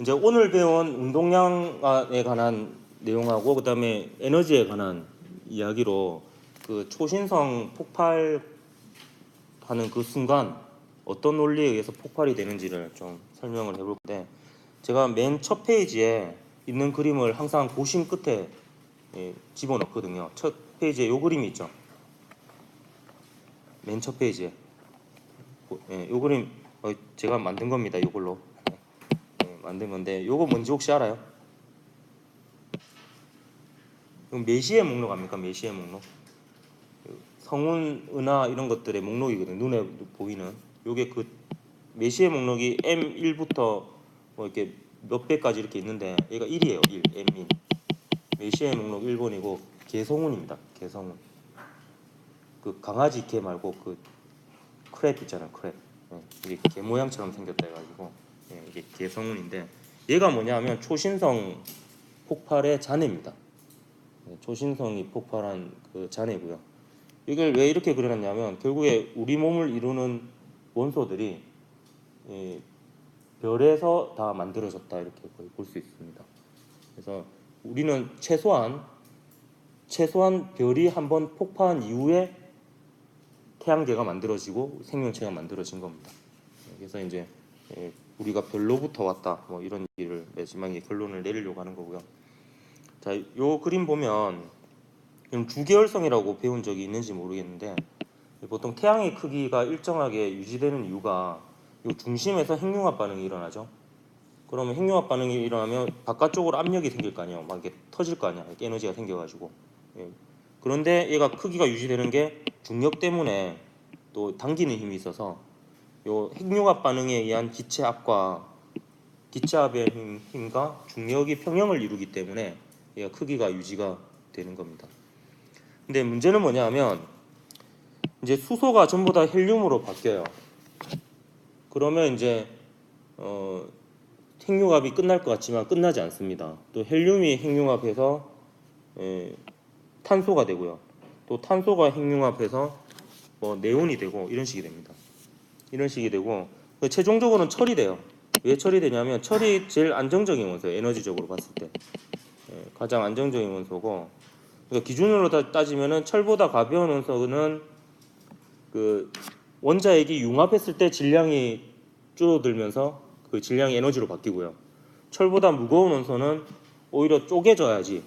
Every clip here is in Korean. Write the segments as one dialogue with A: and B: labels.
A: 이제 오늘 배운 운동량에 관한 내용하고 그다음에 에너지에 관한 이야기로 그 초신성 폭발하는 그 순간 어떤 논리에 의해서 폭발이 되는지를 좀 설명을 해볼 건데 제가 맨 첫 페이지에 있는 그림을 항상 고심 끝에 예, 집어넣거든요. 첫 페이지에 요 그림이 있죠. 맨 첫 페이지에 고- 예, 요 그림 어, 제가 만든 겁니다. 요걸로 예, 만든 건데 요거 뭔지 혹시 알아요? 이건 메시의 목록 아닙니까? 메시의 목록. 그 성운, 은하 이런 것들의 목록이거든요. 눈에 보이는. 요게 그 메시의 목록이 M1부터 뭐 이렇게 몇 배까지 이렇게 있는데 얘가 1이에요. 1. M인. 메시의 목록 1번이고 개성운입니다. 개성운. 그 강아지 개 말고 그 크랩 있잖아요. 크랩. 예, 이게 개 모양처럼 생겼다 해가지고 예, 이게 개성운인데 얘가 뭐냐면 초신성 폭발의 잔해입니다. 네, 초신성이 폭발한 그 잔해고요. 이걸 왜 이렇게 그려놨냐면 결국에 우리 몸을 이루는 원소들이 이 별에서 다 만들어졌다 이렇게 볼 수 있습니다. 그래서 우리는 최소한 최소한 별이 한번 폭파한 이후에 태양계가 만들어지고 생명체가 만들어진 겁니다. 그래서 이제 예, 우리가 별로부터 왔다 뭐 이런 얘기를 마지막에 결론을 내리려고 하는 거고요. 자, 요 그림 보면 주계열성이라고 배운 적이 있는지 모르겠는데 보통 태양의 크기가 일정하게 유지되는 이유가 요 중심에서 핵융합 반응이 일어나죠. 그러면 핵융합 반응이 일어나면 바깥쪽으로 압력이 생길 거 아니에요. 막 이렇게 터질 거 아니야. 에너지가 생겨가지고. 예. 그런데 얘가 크기가 유지되는 게 중력 때문에 또 당기는 힘이 있어서 요 핵융합 반응에 의한 기체 압과 기체 압의 힘, 힘과 중력이 평형을 이루기 때문에 얘가 크기가 유지가 되는 겁니다. 근데 문제는 뭐냐면 이제 수소가 전부 다 헬륨으로 바뀌어요. 그러면 이제 어, 핵융합이 끝날 것 같지만 끝나지 않습니다. 또 헬륨이 핵융합해서 에, 탄소가 되고요. 또 탄소가 핵융합해서 뭐 네온이 되고 이런 식이 됩니다. 이런 식이 되고 그 최종적으로는 철이 돼요. 왜 철이 되냐면 철이 제일 안정적인 원소예요. 에너지적으로 봤을 때 예, 가장 안정적인 원소고 그러니까 기준으로 따- 따지면은 철보다 가벼운 원소는 그 원자핵이 융합했을 때 질량이 줄어들면서 그 질량이 에너지로 바뀌고요. 철보다 무거운 원소는 오히려 쪼개져야지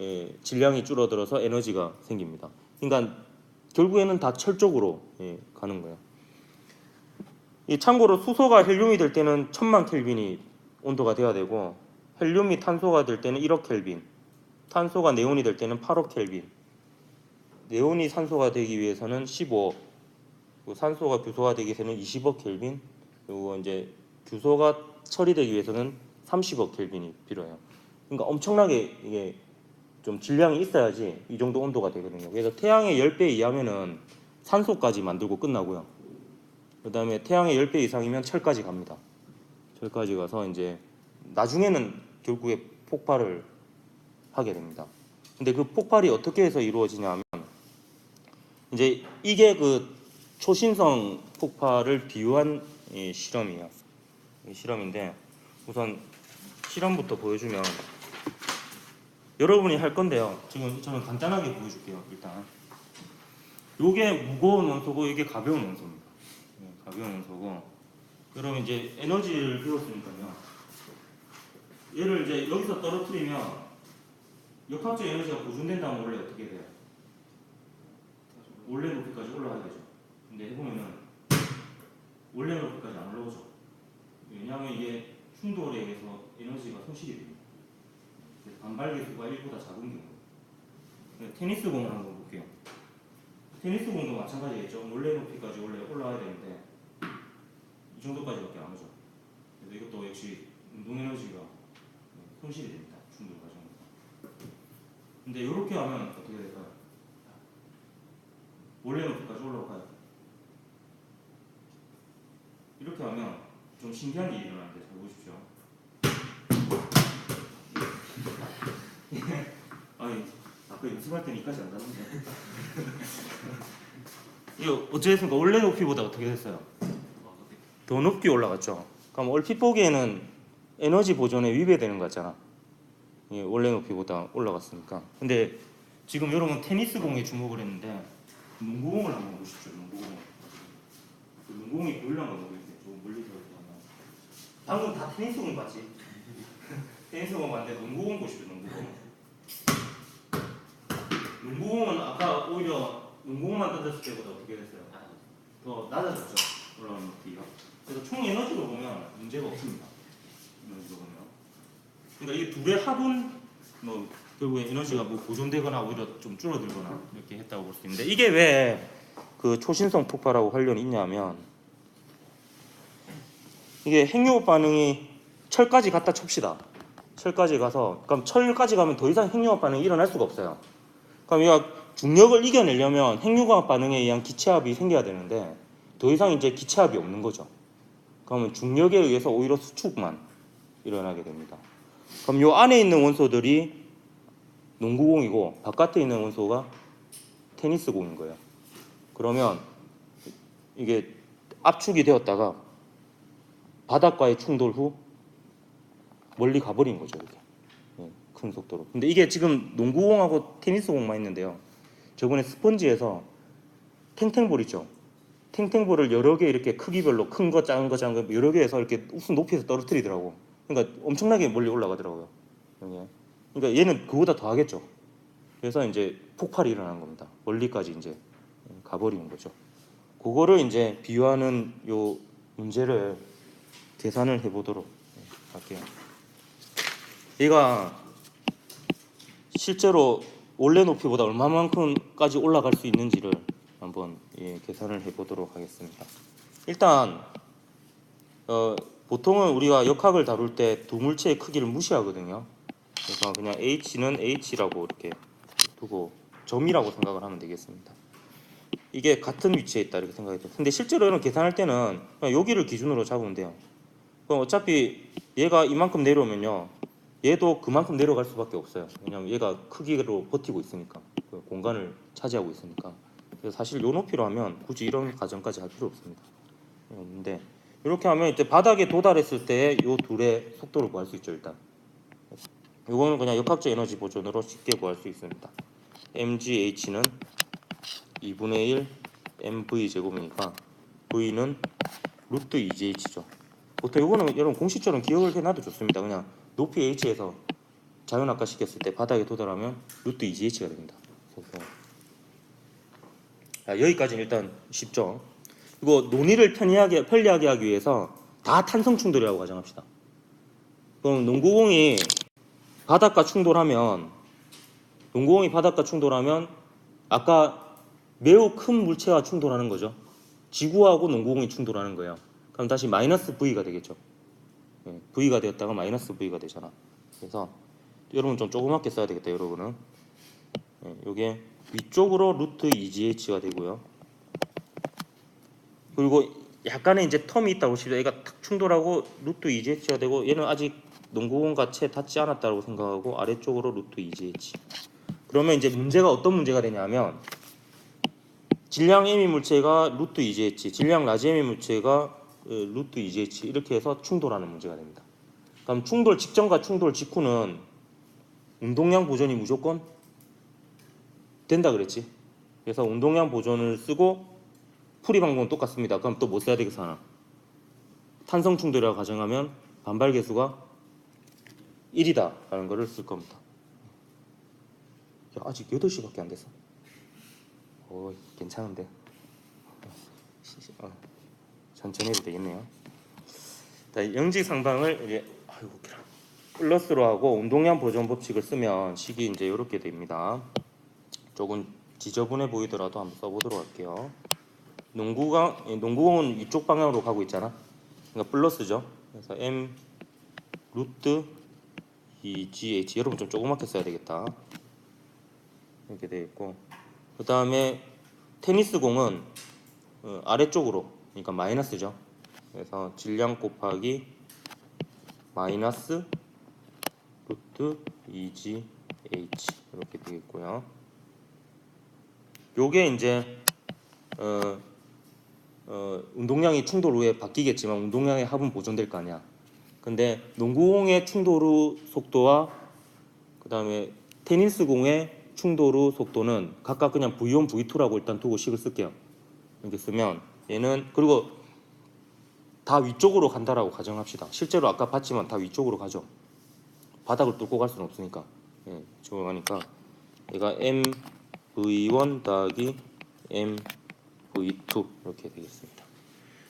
A: 예, 질량이 줄어들어서 에너지가 생깁니다. 그러니까 결국에는 다 철 쪽으로 예, 가는 거예요. 이 참고로 수소가 헬륨이 될 때는 천만 켈빈이 온도가 돼야 되고 헬륨이 탄소가 될 때는 1억 켈빈, 탄소가 네온이 될 때는 8억 켈빈, 네온이 산소가 되기 위해서는 15억, 그리고 산소가 규소가 되기 위해서는 20억 켈빈, 그리고 이제 규소가 철이 되기 위해서는 30억 켈빈이 필요해요. 그러니까 엄청나게 이게 좀 질량이 있어야지 이 정도 온도가 되거든요. 그래서 태양의 10배 이하면은 산소까지 만들고 끝나고요. 그 다음에 태양의 10배 이상이면 철까지 갑니다. 철까지 가서 이제 나중에는 결국에 폭발을 하게 됩니다. 근데 그 폭발이 어떻게 해서 이루어지냐 하면 이제 이게 그 초신성 폭발을 비유한 이 실험이에요. 이 실험인데 우선 실험부터 보여주면 여러분이 할 건데요. 지금 저는 간단하게 보여줄게요. 일단 요게 무거운 원소고 이게 가벼운 원소입니다. 네, 가벼운 원소고 여러분 이제 에너지를 배웠으니까요. 얘를 이제 여기서 떨어뜨리면 역학적 에너지가 보존된다면 원래 어떻게 돼요? 원래 높이까지 올라가야 되죠. 근데 해보면은 원래 높이까지 안 올라오죠. 왜냐하면 이게 충돌에 의해서 에너지가 손실이 됩니다. 그래서 반발 계수가 1보다 작은 경우. 네, 테니스 공을 한번 볼게요. 테니스 공도 마찬가지겠죠. 원래 높이까지 원래 올라와야 되는데 이 정도까지밖에 안 오죠. 그래서 이것도 역시 운동 에너지가 손실이 됩니다. 충돌 과정에서. 근데 이렇게 하면 어떻게 될까요? 원래 높이까지 올라올까요? 이렇게 하면 좀 신기한 일이 일어나는데 잘 보십시오. 아니 아까 연습할 때는 이까지 안 갔는데. 이거 어쨌든 원래 높이보다 어떻게 됐어요? 더 높게 올라갔죠. 그럼 얼핏 보기에는 에너지 보존에 위배되는 거 같잖아. 예, 원래 높이보다 올라갔으니까. 근데 지금 여러분 테니스 공에 주목을 했는데 농구공을 한번 보십시오. 농구공. 그 농구공이 보일란가 모르겠어요. 좀 멀리서. 방금 다 테니스 공 봤지? 테니스 공 봤는데 농구공 보십시오. 농구공. 농구공은 아까 오히려 농구공만 던졌을 때보다 어떻게 됐어요? 더 낮아졌죠. 올라오는 높이가. 그래서 총 에너지로 보면 문제가 없습니다. 에너지로 보면. 그러니까 이 둘의 합은 뭐 결국에 에너지가 뭐 보존되거나 오히려 좀 줄어들거나 이렇게 했다고 볼 수 있는데 이게 왜 그 초신성 폭발하고 관련이 있냐면 이게 핵융합 반응이 철까지 갔다 칩시다. 철까지 가서 그럼 철까지 가면 더 이상 핵융합 반응이 일어날 수가 없어요. 그럼 얘가 중력을 이겨내려면 핵융합 반응에 의한 기체압이 생겨야 되는데 더 이상 이제 기체압이 없는 거죠. 그러면 중력에 의해서 오히려 수축만 일어나게 됩니다. 그럼 요 안에 있는 원소들이 농구공이고 바깥에 있는 원소가 테니스공인 거예요. 그러면 이게 압축이 되었다가 바닥과의 충돌 후 멀리 가버린 거죠. 이렇게 예, 큰 속도로. 근데 이게 지금 농구공하고 테니스공만 있는데요. 저번에 스펀지에서 탱탱볼 있죠. 탱탱볼을 여러 개 이렇게 크기별로 큰 거, 작은 거, 작은 거 여러 개 해서 이렇게 우선 높이에서 떨어뜨리더라고. 그러니까 엄청나게 멀리 올라가더라고요. 이게. 그러니까 얘는 그보다 더 하겠죠. 그래서 이제 폭발이 일어나는 겁니다. 멀리까지 이제 가버리는 거죠. 그거를 이제 비유하는 요 문제를 계산을 해보도록 할게요. 얘가 실제로 원래 높이보다 얼마만큼까지 올라갈 수 있는지를 한번 예, 계산을 해보도록 하겠습니다. 일단 어, 보통은 우리가 역학을 다룰 때 두 물체의 크기를 무시하거든요. 그래서 그냥 h는 h라고 이렇게 두고 점이라고 생각을 하면 되겠습니다. 이게 같은 위치에 있다 이렇게 생각이 돼요. 근데 실제로 이런 계산할 때는 그냥 여기를 기준으로 잡으면 돼요. 그럼 어차피 얘가 이만큼 내려오면요. 얘도 그만큼 내려갈 수밖에 없어요. 왜냐하면 얘가 크기로 버티고 있으니까 그 공간을 차지하고 있으니까. 사실 요 높이로 하면 굳이 이런 과정까지 할 필요 없습니다. 없는데 이렇게 하면 이제 바닥에 도달했을 때 요 둘의 속도를 구할 수 있죠 일단. 이거는 그냥 역학적 에너지 보존으로 쉽게 구할 수 있습니다. mgh는 2분의 1 mv 제곱이니까 v는 루트 2gh죠. 보통 이거는 여러분 공식처럼 기억을 해놔도 좋습니다. 그냥 높이 h에서 자연학과 시켰을 때 바닥에 도달하면 루트 2gh가 됩니다. 그래서 자, 여기까지는 일단 쉽죠. 이거 논의를 편리하게 편리하게 하기 위해서 다 탄성 충돌이라고 가정합시다. 그럼 농구공이 바닥과 충돌하면 농구공이 바닥과 충돌하면 아까 매우 큰 물체와 충돌하는 거죠. 지구하고 농구공이 충돌하는 거예요. 그럼 다시 마이너스 V가 되겠죠. 예, V가 되었다가 마이너스 V가 되잖아. 그래서 여러분 좀 조그맣게 써야 되겠다. 여러분은 예, 요게 위쪽으로 루트 2GH가 되고요. 그리고 약간의 이제 텀이 있다고 칩시다. 얘가 탁 충돌하고 루트 2GH가 되고 얘는 아직 농구공과 채 닿지 않았다고 생각하고 아래쪽으로 루트 2GH. 그러면 이제 문제가 어떤 문제가 되냐면 질량 M이 물체가 루트 2GH, 질량 라지 M이 물체가 어, 루트 2GH 이렇게 해서 충돌하는 문제가 됩니다. 그럼 충돌 직전과 충돌 직후는 운동량 보존이 무조건 된다 그랬지. 그래서 운동량 보존을 쓰고 풀이 방법은 똑같습니다. 그럼 또뭐 써야 되겠어 하나? 탄성 충돌이라고 가정하면 반발 계수가 1이다 라는 거를 쓸 겁니다. 야, 아직 8시밖에 안 됐어. 오, 괜찮은데. 어, 천천히 해도 되겠네요. 자, 영지 상방을 이제 아이고. 플러스로 하고 운동량 보존 법칙을 쓰면 식이 이제 이렇게 됩니다. 조금 지저분해 보이더라도 한번 써보도록 할게요. 농구가 예, 농구공은 이쪽 방향으로 가고 있잖아. 그러니까 플러스죠. 그래서 m 루트 2gh 여러분 좀 조그맣게 써야 되겠다. 이렇게 되어 있고 그 다음에 테니스 공은 어, 아래쪽으로 그러니까 마이너스죠. 그래서 질량 곱하기 마이너스 루트 2gh 이렇게 되겠고요. 요게 이제 어, 어, 운동량이 충돌 후에 바뀌겠지만 운동량의 합은 보존될 거 아니야. 근데 농구공의 충돌 속도와 그다음에 테니스 공의 충돌 속도는 각각 그냥 V1, V2라고 일단 두고 식을 쓸게요. 이렇게 쓰면 얘는 그리고 다 위쪽으로 간다라고 가정합시다. 실제로 아까 봤지만 다 위쪽으로 가죠. 바닥을 뚫고 갈 수는 없으니까. 예, 조용하니까 얘가 MV1 더하기 MV2 이렇게 되겠습니다.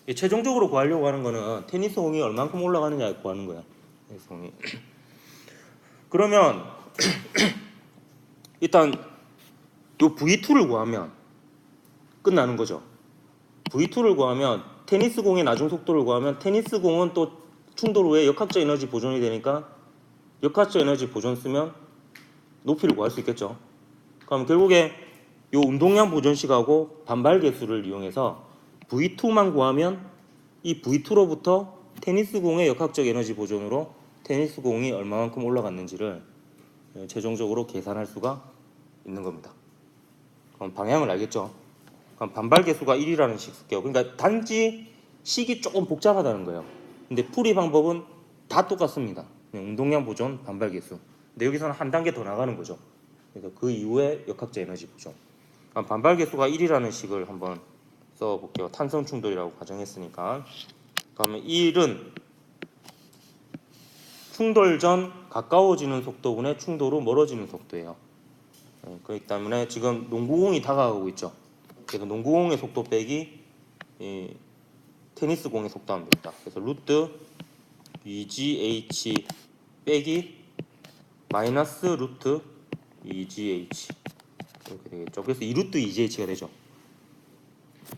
A: 이 최종적으로 구하려고 하는 거는 테니스 공이 얼만큼 올라가느냐 구하는 거야. 테니스 공이. 그러면 일단 요 V2를 구하면 끝나는 거죠. V2를 구하면 테니스 공의 나중 속도를 구하면 테니스 공은 또 충돌 후에 역학적 에너지 보존이 되니까 역학적 에너지 보존 쓰면 높이를 구할 수 있겠죠. 그럼 결국에 요 운동량 보존식하고 반발 계수를 이용해서 V2만 구하면 이 V2로부터 테니스 공의 역학적 에너지 보존으로 테니스 공이 얼마만큼 올라갔는지를 예, 최종적으로 계산할 수가 있는 겁니다. 그럼 방향을 알겠죠? 그럼 반발 계수가 1이라는 식 쓸게요. 그러니까 단지 식이 조금 복잡하다는 거예요. 근데 풀이 방법은 다 똑같습니다. 운동량 보존, 반발 계수. 근데 여기서는 한 단계 더 나가는 거죠. 그래서 그 이후에 역학적 에너지 보존. 반발 계수가 1이라는 식을 한번 써볼게요. 탄성 충돌이라고 가정했으니까. 그러면 1은 충돌 전 가까워지는 속도분의 충돌 후 멀어지는 속도예요. 예, 그렇기 때문에 지금 농구공이 다가가고 있죠. 그래서 농구공의 속도 빼기 이 테니스 공의 속도 하면 됩니다. 그래서 루트 EGH 빼기 마이너스 루트 EGH 이렇게 되겠죠. 그래서 2루트 EGH가 되죠.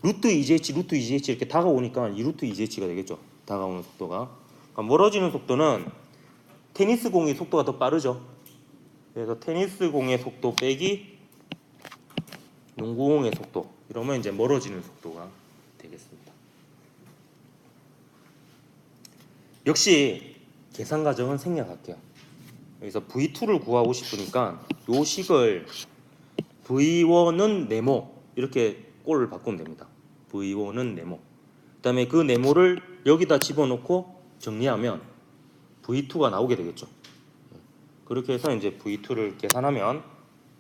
A: 루트 EGH, 루트 EGH 이렇게 다가오니까 2루트 EGH가 되겠죠. 다가오는 속도가. 그러니까 멀어지는 속도는 테니스 공의 속도가 더 빠르죠. 그래서 테니스 공의 속도 빼기 농구공의 속도 이러면 이제 멀어지는 속도가 되겠습니다. 역시 계산 과정은 생략할게요. 여기서 V2를 구하고 싶으니까 요 식을 V1은 네모 이렇게 꼴을 바꾸면 됩니다. V1은 네모. 그다음에 그 네모를 여기다 집어넣고 정리하면 V2가 나오게 되겠죠. 그렇게 해서 이제 V2를 계산하면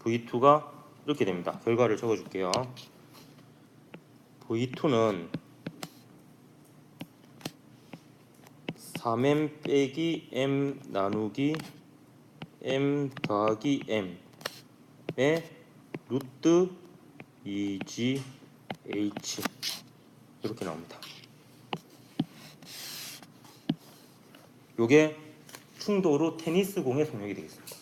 A: V2가 이렇게 됩니다. 결과를 적어줄게요. V2는 3m 빼기 m 나누기 m 더하기 m의 루트 2gh 이렇게 나옵니다. 요게 충도로 테니스 공의 속력이 되겠습니다.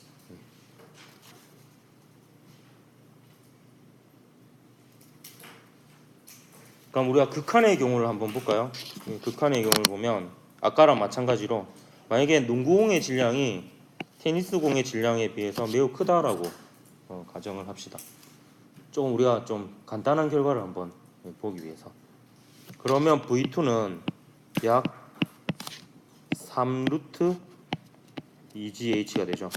A: 그럼 우리가 극한의 경우를 한번 볼까요? 이 극한의 경우를 보면 아까랑 마찬가지로 만약에 농구공의 질량이 테니스 공의 질량에 비해서 매우 크다라고 어, 가정을 합시다. 조금 우리가 좀 간단한 결과를 한번 보기 위해서 그러면 V2는 약 3루트 2GH가 되죠.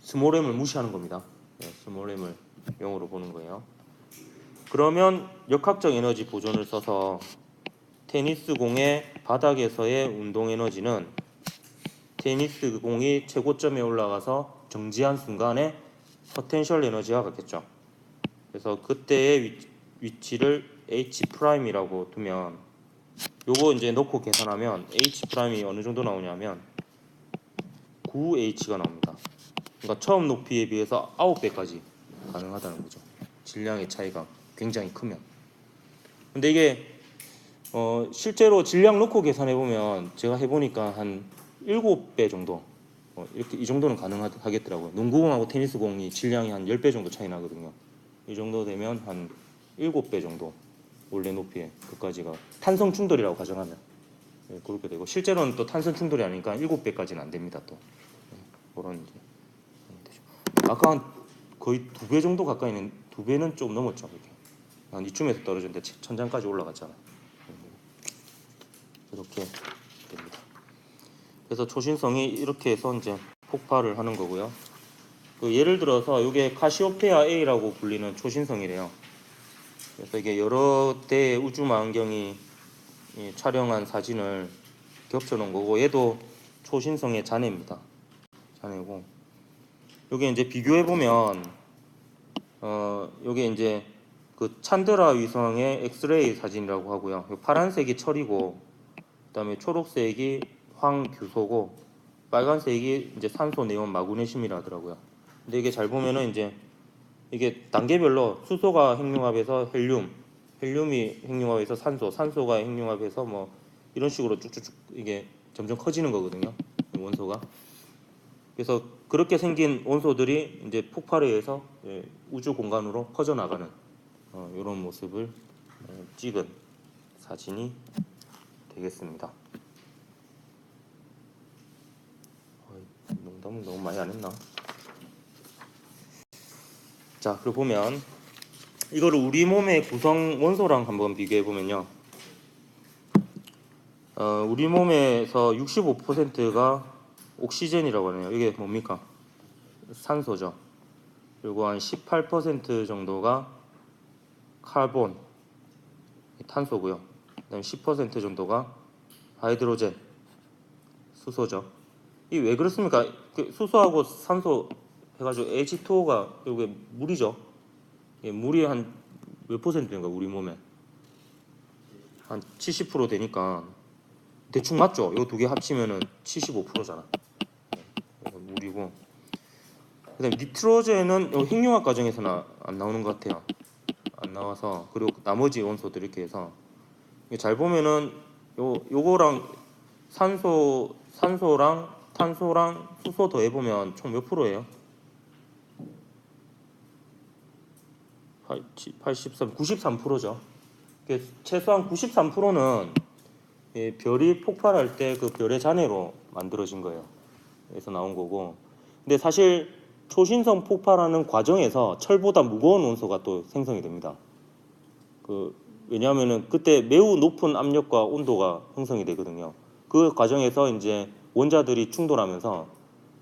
A: 스몰 m을 무시하는 겁니다. 네, 스몰 m을 0으로 보는 거예요. 그러면 역학적 에너지 보존을 써서 테니스 공의 바닥에서의 운동 에너지는 테니스 공이 최고점에 올라가서 정지한 순간에 포텐셜 에너지와 같겠죠. 그래서 그때의 위, 위치를 H 프라임이라고 두면 요거 이제 넣고 계산하면 H 프라임이 어느 정도 나오냐면 9H가 나옵니다. 그러니까 처음 높이에 비해서 9배까지 가능하다는 거죠. 질량의 차이가 굉장히 크면. 근데 이게 어 실제로 질량 놓고 계산해 보면 제가 해보니까 한 7배 정도 어 이렇게 이 정도는 가능하겠더라고요. 농구공하고 테니스공이 질량이 한 10배 정도 차이 나거든요. 이 정도 되면 한 7배 정도 원래 높이에 그까지가 탄성 충돌이라고 가정하면 네, 그렇게 되고 실제로는 또 탄성 충돌이 아니니까 7배까지는 안 됩니다. 또 네, 그런 이제. 아까 한 거의 두 배 정도 가까이는 두 배는 좀 넘었죠. 이렇게 한 이쯤에서 떨어졌는데 천장까지 올라갔잖아요. 이렇게 됩니다. 그래서 초신성이 이렇게 해서 이제 폭발을 하는 거고요. 그 예를 들어서 이게 카시오페아 A라고 불리는 초신성이래요. 그래서 이게 여러 대의 우주 망원경이 이 촬영한 사진을 겹쳐 놓은 거고 얘도 초신성의 잔해입니다. 잔해고 여기 이제 비교해 보면 어 요게 이제 그 찬드라 위성의 엑스레이 사진이라고 하고요. 요 파란색이 철이고 그다음에 초록색이 황규소고 빨간색이 이제 산소 네온 마그네슘이라 하더라고요. 근데 이게 잘 보면은 이제 이게 단계별로 수소가 핵융합해서 헬륨, 헬륨이 핵융합해서 산소, 산소가 핵융합해서 뭐 이런 식으로 쭉쭉쭉 이게 점점 커지는 거거든요. 이 원소가. 그래서 그렇게 생긴 원소들이 이제 폭발에 의해서 예, 우주 공간으로 퍼져 나가는 어, 이런 모습을 어, 찍은 사진이 되겠습니다. 농담을 너무 많이 안 했나? 자, 그리고 보면 이거를 우리 몸의 구성 원소랑 한번 비교해 보면요. 어, 우리 몸에서 65%가 옥시젠이라고 하네요. 이게 뭡니까? 산소죠. 그리고 한 18% 정도가 카본, 탄소고요. 그다음 10% 정도가 하이드로젠, 수소죠. 이 왜 그렇습니까? 그 수소하고 산소 해가지고 H2O가 이게 물이죠. 예, 물이 한 몇 퍼센트인가 우리 몸에 한 70% 되니까 대충 맞죠? 이거 두개 합치면은 75%잖아. 물이고. 그다음 니트로젠은 요 핵융합 과정에서는 안 나오는 것 같아요. 안 나와서 그리고 나머지 원소들 이렇게 해서 잘 보면은 요 요거랑 산소 산소랑 탄소랑 수소 더해 보면 총 몇 프로예요? 83, 93%죠. 최소한 93%는 예, 별이 폭발할 때 그 별의 잔해로 만들어진 거예요. 그래서 나온 거고. 근데 사실 초신성 폭발하는 과정에서 철보다 무거운 원소가 또 생성이 됩니다. 그 왜냐하면은 그때 매우 높은 압력과 온도가 형성이 되거든요. 그 과정에서 이제 원자들이 충돌하면서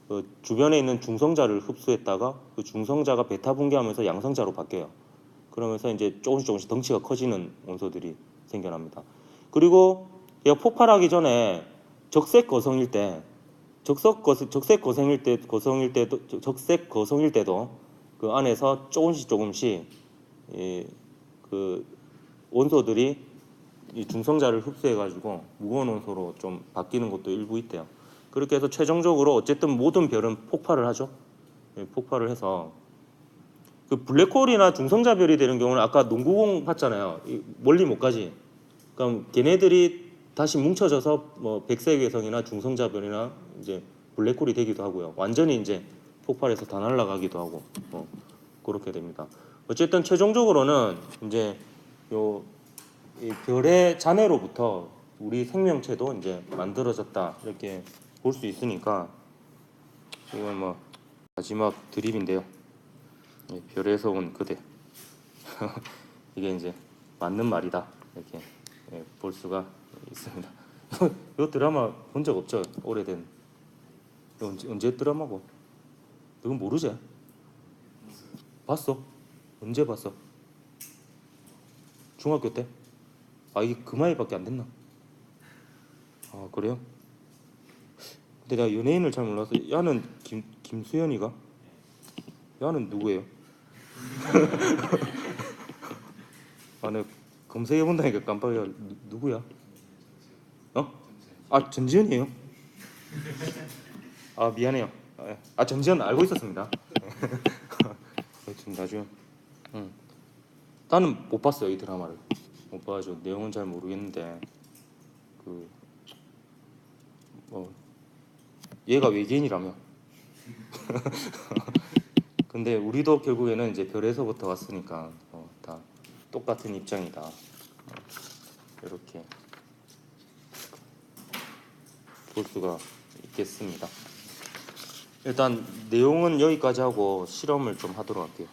A: 그 주변에 있는 중성자를 흡수했다가 그 중성자가 베타 분解하면서 양성자로 바뀌어요. 그러면서 이제 조금씩 조금씩 덩치가 커지는 원소들이 생겨납니다. 그리고 얘가 폭발하기 전에 적색 거성일 때 적색 거 적색 거성일 때 거성일 때도 적- 적색 거성일 때도 그 안에서 조금씩 조금씩 이, 그 원소들이 이 중성자를 흡수해 가지고 무거운 원소로 좀 바뀌는 것도 일부 있대요. 그렇게 해서 최종적으로 어쨌든 모든 별은 폭발을 하죠. 예, 폭발을 해서 그 블랙홀이나 중성자 별이 되는 경우는 아까 농구공 봤잖아요. 이 멀리 못 가지. 그럼 걔네들이 다시 뭉쳐져서 뭐 백색 외성이나 중성자 별이나 이제 블랙홀이 되기도 하고요. 완전히 이제 폭발해서 다 날아가기도 하고 뭐 그렇게 됩니다. 어쨌든 최종적으로는 이제 요이 별의 잔해로부터 우리 생명체도 이제 만들어졌다 이렇게 볼 수 있으니까 이건 뭐 마지막 드립인데요. 예, 별에서 온 그대 이게 이제 맞는 말이다 이렇게 예, 볼 수가 있습니다. 이 드라마 본 적 없죠? 오래된 언제, 언제 드라마고? 이건 모르지? 봤어? 언제 봤어? 중학교 때? 아 이게 그 나이밖에 안 됐나? 아 그래요? 근데 내가 연예인을 잘 몰라서 야는 김 김수현이가? 야는 누구예요? 아, 내가 검색해 본다니까 깜빡이야. 누, 누구야? 어? 아, 전지현이에요? 아, 미안해요. 아, 예. 아, 전지현 알고 있었습니다. 좀 나중에. 응. 나는 못 봤어요 이 드라마를. 못 봐가지고 내용은 잘 모르겠는데 그 뭐 얘가 외계인이라며. 근데 우리도 결국에는 이제 별에서부터 왔으니까 어, 다 똑같은 입장이다. 어, 이렇게 볼 수가 있겠습니다. 일단 내용은 여기까지 하고 실험을 좀 하도록 할게요.